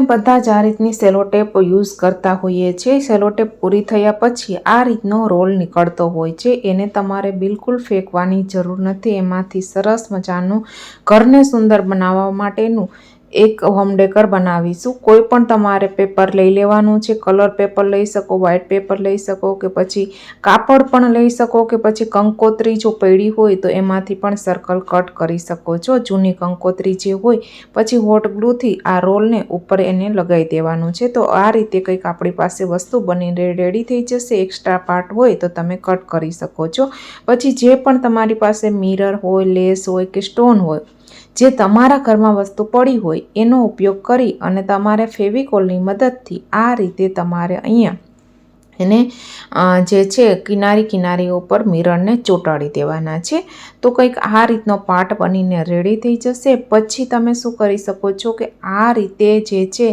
બધા જ આ રીતની સેલોટેપ યુઝ કરતા હોઈએ છીએ. સેલોટેપ પૂરી થયા પછી આ રીતનો રોલ નીકળતો હોય છે. એને તમારે બિલકુલ ફેંકવાની જરૂર નથી. એમાંથી સરસ મજાનું ઘરને સુંદર બનાવવા માટેનું એક હોમ ડેકર બનાવીશું. કોઈ પણ તમારે પેપર લઈ લેવાનું છે, કલર પેપર લઈ શકો વ્હાઇટ પેપર લઈ શકો કે પછી કાપડ પણ લઈ શકો કે પછી કંકોત્રી જો પડી હોય તો એમાંથી પણ સર્કલ કટ કરી શકો છો. જૂની કંકોત્રી જે હોય, પછી હોટ ગ્લુથી આ રોલને ઉપર એને લગાવી દેવાનું છે. તો આ રીતે કંઈક આપણી પાસે વસ્તુ બનીને રેડી થઈ જશે એક્સ્ટ્રા પાર્ટ હોય તો તમે કટ કરી શકો છો. પછી જે પણ તમારી પાસે મિરર હોય લેસ હોય કે સ્ટોન હોય જે તમારા ઘરમાં વસ્તુ પડી હોય એનો ઉપયોગ કરી અને તમારે ફેવિકોલની મદદથી આ રીતે તમારે અહીંયા એને જે છે કિનારી કિનારી ઉપર મિરરને ચોંટાડી દેવાના છે. તો કંઈક આ રીતનો પાર્ટ બનીને રેડી થઈ જશે. પછી તમે શું કરી શકો છો કે આ રીતે જે છે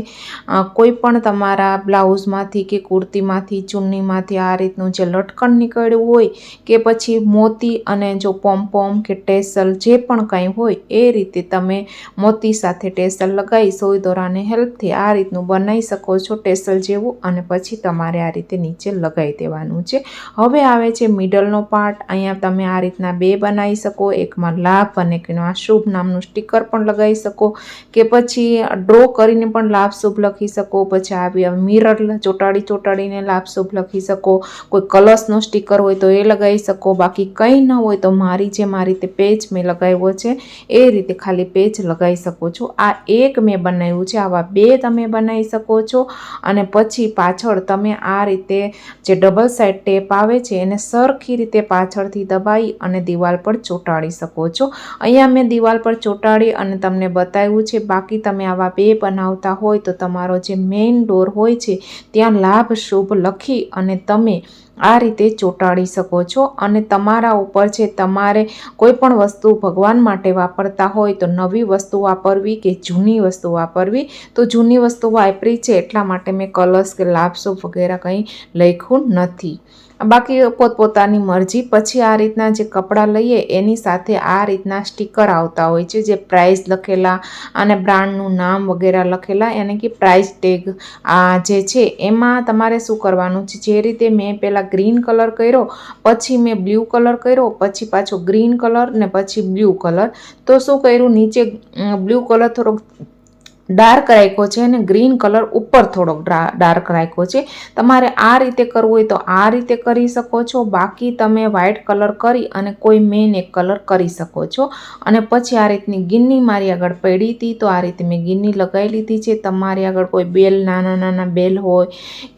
કોઈ પણ તમારા બ્લાઉઝમાંથી કે કુર્તીમાંથી ચુન્નીમાંથી આ રીતનું જે લટકણ નીકળ્યું હોય કે પછી મોતી અને જો પોમપોમ કે ટેસલ જે પણ કંઈ હોય, એ રીતે તમે મોતી સાથે ટેસલ લગાવી સોય દોરાને હેલ્પથી આ રીતનું બનાવી શકો છો ટેસલ જેવું અને પછી તમારે આ રીતે નીચે નીચે લગાવી દેવાનું છે. હવે આવે છે મિડલનો પાર્ટ અહીંયા તમે આ રીતના બે બનાવી શકો. એકમાં લાભ અને એકમાં શુભ નામનું સ્ટીકર પણ લગાવી શકો. કે પછી ડ્રો કરીને પણ લાભ શુભ લખી શકો. પછી આવી મિરર ચોટાડી ચોટાડીને લાભ શુભ લખી શકો. કોઈ કલર્સનો સ્ટીકર હોય તો એ લગાવી શકો. બાકી કંઈ ન હોય તો મારી જે મારી રીતે પેજ મેં લગાવ્યો છે, એ રીતે ખાલી પેજ લગાવી શકો છો. આ એક મેં બનાવ્યું છે. આવા બે તમે બનાવી શકો છો. અને પછી પાછળ તમે આ રીતે જે ડબલ સાઇડ ટેપ આવે છે એને સરખી રીતે પાછળથી દબાઈ અને દિવાલ પર ચોંટાડી શકો છો. અહીંયા મેં દિવાલ પર ચોંટાડી અને તમને બતાવ્યું છે, બાકી તમે આવા બે બનાવતા હોય તો તમારો જે મેઇન ડોર હોય છે, ત્યાં લાભ, શુભ લખી અને તમે આ રીતે ચોંટાડી શકો છો અને તમારા ઉપર છે તમારે કોઈ પણ વસ્તુ ભગવાન માટે વાપરતા હોય તો નવી વસ્તુ વાપરવી કે જૂની વસ્તુ વાપરવી. તો જૂની વસ્તુ વાપરી છે એટલા માટે મેં કલર્સ કે લાપસો વગેરે કંઈ લખ્યું નથી. બાકી પોતપોતાની મરજી. પછી આ રીતના જે કપડાં લઈએ, એની સાથે આ રીતના સ્ટીકર આવતા હોય છે, જે પ્રાઇસ લખેલા અને બ્રાન્ડનું નામ વગેરે લખેલા એને કે પ્રાઇસ ટેગ આ જે છે, એમાં તમારે શું કરવાનું છે? જે રીતે મેં પહેલાં ગ્રીન કલર કર્યો, પછી મેં બ્લુ કલર કર્યો, પછી પાછો ગ્રીન કલર ને પછી બ્લુ કલર તો શું કર્યું? નીચે બ્લુ કલર થોડોક ડાર્ક રાખ્યો છે અને ગ્રીન કલર ઉપર થોડોક ડાર્ક રાખ્યો છે. તમારે આ રીતે કરવું હોય તો આ રીતે કરી શકો છો. બાકી તમે વ્હાઇટ કલર કરી અને કોઈ મેન એક કલર કરી શકો છો. અને પછી આ રીતની ગિન્ની મારી આગળ પડી હતી તો આ રીતે મેં ગિન્ની લગાવી લીધી છે. તમારી આગળ કોઈ બેલ, નાના નાના બેલ હોય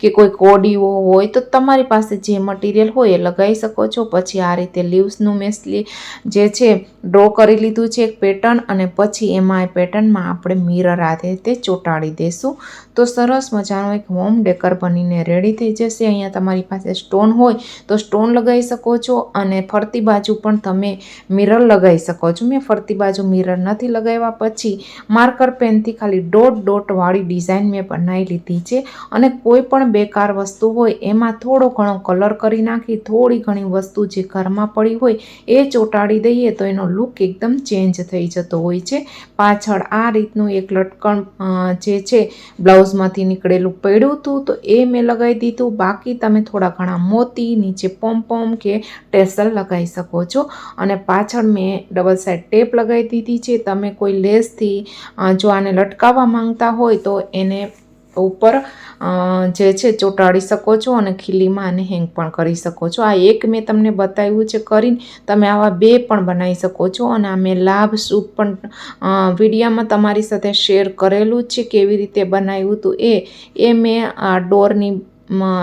કે કોઈ કોડીઓ હોય તો તમારી પાસે જે મટીરિયલ હોય એ લગાવી શકો છો. પછી આ રીતે લીવ્સનું મેસલી જે છે, ડ્રો કરી લીધું છે એક પેટર્ન અને પછી એમાં એ પેટર્નમાં આપણે મિરર આ સાથે તે ચોંટાડી દેશું. તો સરસ મજાનો એક હોમ ડેકર બનીને રેડી થઈ જશે. અહીંયા તમારી પાસે સ્ટોન હોય તો સ્ટોન લગાવી શકો છો અને ફરતી બાજુ પણ તમે મિરર લગાવી શકો છો. મેં ફરતી બાજુ મિરર નથી લગાવ્યા પછી માર્કર પેનથી ખાલી ડોટ ડોટવાળી ડિઝાઇન મેં બનાવી લીધી છે. અને કોઈ પણ બેકાર વસ્તુ હોય એમાં થોડો ઘણો કલર કરી નાખી, થોડી ઘણી વસ્તુ જે ઘરમાં પડી હોય એ ચોંટાડી દઈએ તો એનો લુક એકદમ ચેન્જ થઈ જતો હોય છે. પાછળ આ રીતનું એક લટકણ પણ જે છે, બ્લાઉઝમાંથી નીકળેલું પડ્યું હતું, તો એ મેં લગાવી દીધું. બાકી તમે થોડા ઘણા મોતી, નીચે પોમ કે ટેસલ લગાવી શકો છો. અને પાછળ મેં ડબલ સાઇડ ટેપ લગાવી દીધી છે. તમે કોઈ લેસથી જો આને લટકાવવા માંગતા હોય તો એને ઉપર જે છે ચોંટાડી શકો છો અને ખીલીમાં આને હેંગ પણ કરી શકો છો. આ એક મેં તમને બતાવ્યું છે કરીને તમે આવા બે પણ બનાવી શકો છો અને આ મેં લાભ સૂપ પણ વિડીયામાં તમારી સાથે શેર કરેલું છે કેવી રીતે બનાવ્યું હતું એ. એ મેં આ ડોરની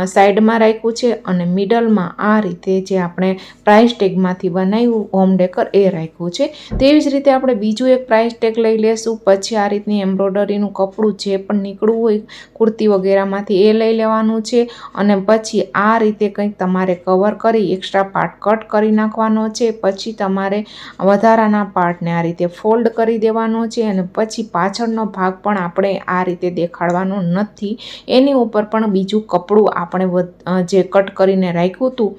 સાઈડમાં રાખ્યું છે અને મિડલમાં આ રીતે જે આપણે પ્રાઇસ ટેગમાંથી બનાવ્યું હોમ ડેકર એ રાખ્યું છે. તેવી જ રીતે આપણે બીજું એક પ્રાઇસ ટેગ લઈ લેશું. પછી આ રીતની એમ્બ્રોડરીનું કપડું જે પણ નીકળવું હોય કુર્તી વગેરેમાંથી એ લઈ લેવાનું છે. અને પછી આ રીતે કંઈક તમારે કવર કરી એક્સ્ટ્રા પાર્ટ કટ કરી નાખવાનો છે. પછી તમારે વધારાના પાર્ટને આ રીતે ફોલ્ડ કરી દેવાનો છે અને પછી પાછળનો ભાગ પણ આપણે આ રીતે દેખાડવાનો નથી. એની ઉપર પણ બીજું કપડું કપડું આપણે જે કટ કરીને રાખ્યું હતું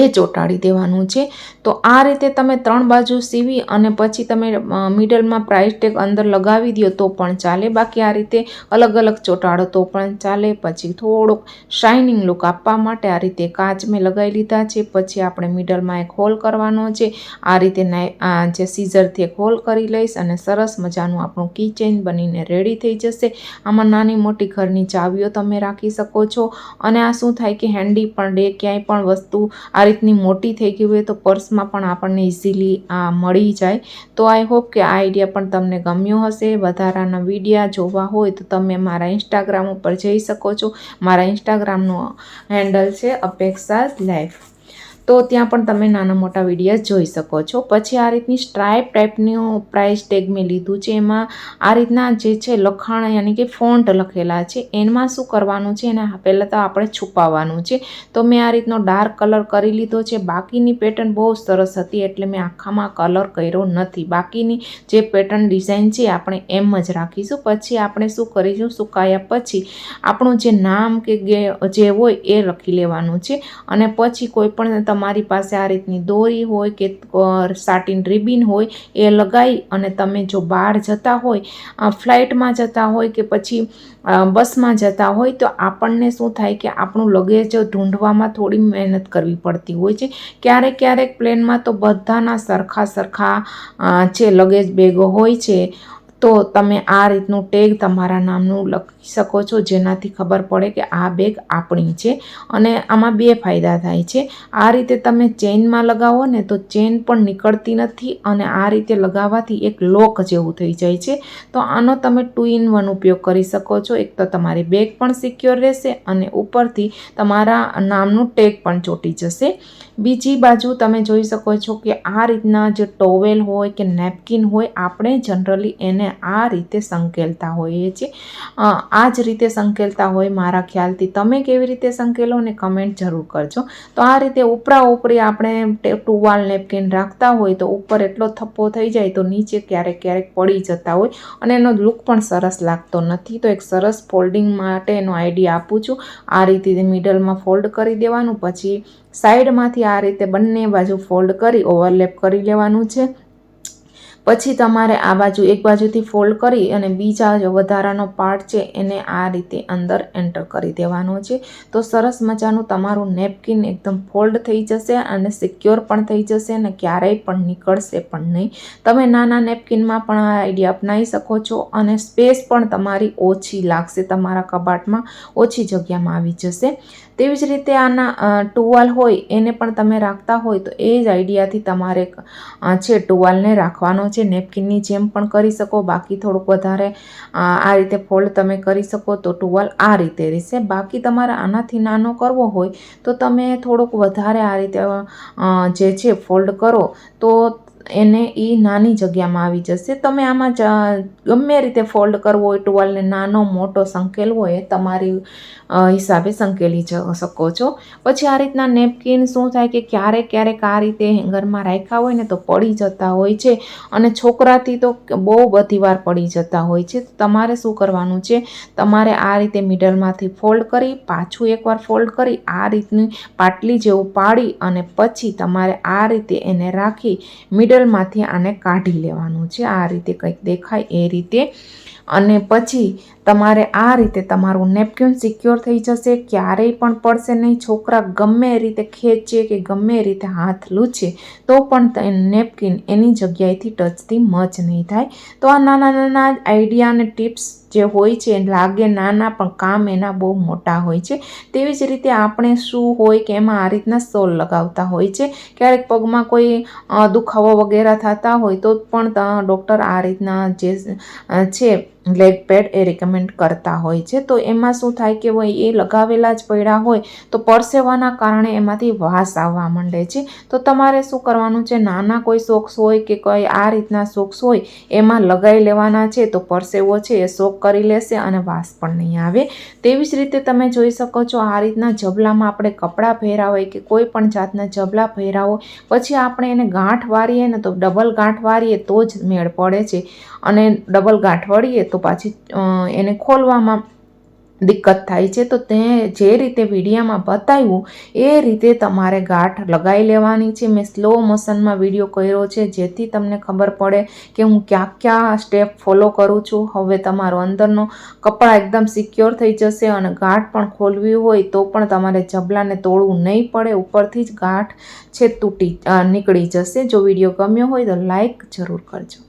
એ ચોંટાડી દેવાનું છે. તો આ રીતે તમે ત્રણ બાજુ સીવી અને પછી તમે મિડલમાં પ્રાઇસ ટેગ અંદર લગાવી દો તો પણ ચાલે. બાકી આ રીતે અલગ અલગ ચોંટાડો તો પણ ચાલે. પછી થોડોક શાઇનિંગ લુક આપવા માટે આ રીતે કાચ મેં લગાવી લીધા છે. પછી આપણે મિડલમાં એક હોલ કરવાનો છે. આ રીતે જે સીઝરથી એક હોલ કરી લઈશ અને સરસ મજાનું આપણું કિચન બનીને રેડી થઈ જશે. આમાં નાની મોટી ઘરની ચાવીઓ તમે રાખી શકો છો. અને આ શું થાય કે હેન્ડી પણ ડે ક્યાંય પણ વસ્તુ આ રીતની મોટી થઈ ગઈ હોય તો પર્સમાં પણ આપણને ઇઝીલી આ મળી જાય. તો આઈ હોપ કે આ આઈડિયા પણ તમને ગમ્યો હશે. વધારાના વિડીયા જોવા હોય તો તમે મારા ઇન્સ્ટાગ્રામ ઉપર જઈ શકો છો. મારા ઇન્સ્ટાગ્રામનું હેન્ડલ છે અપેક્ષા લાઈફ. તો ત્યાં પણ તમે નાના મોટા વીડિયો જોઈ શકો છો. પછી આ રીતની સ્ટ્રાઇપ ટાઈપનું પ્રાઇસ ટેગ મેં લીધું છે. એમાં આ રીતના જે છે લખાણ, યાની કે ફોન્ટ લખેલા છે. એમાં શું કરવાનું છે? એને પહેલાં તો આપણે છુપાવવાનું છે. તો મેં આ રીતનો ડાર્ક કલર કરી લીધો છે. બાકીની પેટર્ન બહુ સરસ હતી એટલે મેં આખામાં કલર કર્યો નથી. બાકીની જે પેટર્ન ડિઝાઇન છે આપણે એમ જ રાખીશું. પછી આપણે શું કરીશું? સુકાયા પછી આપણું જે નામ કે જે હોય એ લખી લેવાનું છે. અને પછી કોઈ પણ તમારી પાસે આ રીતની દોરી હોય કે સાટીન રિબિન હોય, એ લગાવી અને તમે જો બહાર જતા હોય ફ્લાઇટમાં જતા હોય કે પછી બસમાં જતા હોય, તો આપણને શું થાય કે આપણું લગેજ ઢૂંઢવામાં થોડી મહેનત કરવી પડતી હોય છે. ક્યારેક ક્યારેક પ્લેનમાં તો બધાના સરખા સરખા જે લગેજ બેગો હોય છે તો તમે આ રીતનું ટેગ તમારા નામનું લખી શકો છો, જેનાથી ખબર પડે કે આ બેગ આપણી છે અને આમાં બે ફાયદા થાય છે. આ રીતે તમે ચેઇનમાં લગાવો ને તો ચેઇન પણ નીકળતી નથી અને આ રીતે લગાવવાથી એક લોક જેવું થઈ જાય છે. તો આનો તમે ટુ ઇન વન ઉપયોગ કરી શકો છો. એક તો તમારી બેગ પણ સિક્યોર રહેશે અને ઉપરથી તમારા નામનું ટેગ પણ ચોંટી જશે. બીજી બાજુ તમે જોઈ શકો છો કે આ રીતના જે ટોવેલ હોય કે નેપકિન હોય, આપણે જનરલી એને આ રીતે સંકેલતા હોઈએ છીએ. આ જ રીતે સંકેલતા હોય મારા ખ્યાલથી તમે કેવી રીતે સંકેલો ને કમેન્ટ જરૂર કરજો. તો આ રીતે ઉપરા ઉપરી આપણે ટુવાલ નેપકિન રાખતા હોય તો ઉપર એટલો થપ્પો થઈ જાય તો નીચે ક્યારેક ક્યારેક પડી જતા હોય અને એનો લુક પણ સરસ લાગતો નથી. તો એક સરસ ફોલ્ડિંગ માટે એનો આઈડિયા આપું છું. આ રીતે મિડલમાં ફોલ્ડ કરી દેવાનું. પછી સાઈડમાંથી આ રીતે બંને બાજુ ફોલ્ડ કરી ઓવરલેપ કરી લેવાનું છે. પછી તમારે આ બાજુ એક બાજુથી ફોલ્ડ કરી અને બીજા જે વધારાનો પાર્ટ છે એને આ રીતે અંદર એન્ટર કરી દેવાનો છે. તો સરસ મજાનું તમારું નેપકિન એકદમ ફોલ્ડ થઈ જશે અને સિક્યોર પણ થઈ જશે અને ક્યારેય પણ નીકળશે પણ નહીં. તમે નાના નેપકિનમાં પણ આ આઈડિયા અપનાવી શકો છો અને સ્પેસ પણ તમારી ઓછી લાગશે, તમારા કબાટમાં ઓછી જગ્યામાં આવી જશે. તેવી જ રીતે આના ટુવાલ હોય એને પણ તમે રાખતા હોય તો એ જ આઈડિયાથી તમારે છે ટુવાલને રાખવાનો છે. નેપકિનની જેમ પણ કરી શકો. બાકી થોડુંક વધારે આ રીતે ફોલ્ડ તમે કરી શકો તો ટુવાલ આ રીતે રહેશે. બાકી તમારે આનાથી નાનો કરવો હોય તો તમે થોડુંક વધારે આ રીતે જે છે ફોલ્ડ કરો તો એને એ નાની જગ્યામાં આવી જશે. તમે આમાં ગમે રીતે ફોલ્ડ કરવો હોય, ટુવાલને નાનો મોટો સંકેલવો એ તમારી હિસાબે સંકેલી શકો છો. પછી આ રીતના નેપકિન શું થાય કે ક્યારેક ક્યારેક આ રીતે હેંગરમાં રાખ્યા હોય ને તો પડી જતા હોય છે અને છોકરાથી તો બહુ બધી વાર પડી જતા હોય છે. તમારે શું કરવાનું છે? તમારે આ રીતે મિડલમાંથી ફોલ્ડ કરી, પાછું એકવાર ફોલ્ડ કરી, આ રીતની પાટલી જેવું પાડી અને પછી તમારે આ રીતે એને રાખી મિડલમાંથી આને કાઢી લેવાનું છે. આ રીતે કંઈક દેખાય એ રીતે. અને પછી તમારે આ રીતે તમારું નેપકિન સિક્યોર થઈ જશે, ક્યારેય પણ પડશે નહીં. છોકરા ગમે એ રીતે ખેંચે કે ગમે એ રીતે હાથ લૂછે, તો પણ નેપકિન એની જગ્યાએથી ટચથી મચ નહીં થાય. તો આ નાના નાના આઈડિયા અને ટિપ્સ જે હોય છે, લાગે નાના, પણ કામ એના બહુ મોટા હોય છે. તેવી જ રીતે આપણે શું હોય કે એમાં આ રીતના સોલ લગાવતા હોય છે. ક્યારેક પગમાં કોઈ દુખાવો વગેરે થતા હોય તો પણ ડૉક્ટર આ રીતના જે છે લેગ પેડ એ રિકમેન્ડ કરતા હોય છે. તો એમાં શું થાય કે હોય એ લગાવેલા જ પડ્યા હોય, તો પરસેવાના કારણે એમાંથી વાસ આવવા માંડે છે. તો તમારે શું કરવાનું છે? નાના કોઈ સોક્સ હોય કે કોઈ આ રીતના સોક્સ હોય, એમાં લગાવી લેવાના છે, તો પરસેવો છે એ સોક કરી લેશે અને વાસ પણ નહીં આવે. તેવી જ રીતે તમે જોઈ શકો છો આ રીતના જબલામાં આપણે કપડાં પહેરા હોય કે કોઈ પણ જાતના જબલા પહેરા હોય, પછી આપણે એને ગાંઠ વારીએ ને તો ડબલ ગાંઠ વારીએ તો જ મેળ પડે છે. અને ડબલ ગાંઠ વાળીએ તો પાછી એને ખોલવામાં દિક્કત થાય છે. તો તે જે રીતે વિડીયામાં બતાવ્યું, એ રીતે તમારે ગાંઠ લગાવી લેવાની છે. મેં સ્લો મોશનમાં વીડિયો કર્યો છે, જેથી તમને ખબર પડે કે હું ક્યાં ક્યાં સ્ટેપ ફોલો કરું છું. હવે તમારો અંદરનો કપડાં એકદમ સિક્યોર થઈ જશે અને ગાંઠ પણ ખોલવી હોય તો પણ તમારે જબલાને તોડવું નહીં પડે. ઉપરથી જ ગાંઠ છે તૂટી નીકળી જશે. જો વીડિયો ગમ્યો હોય તો લાઈક જરૂર કરજો.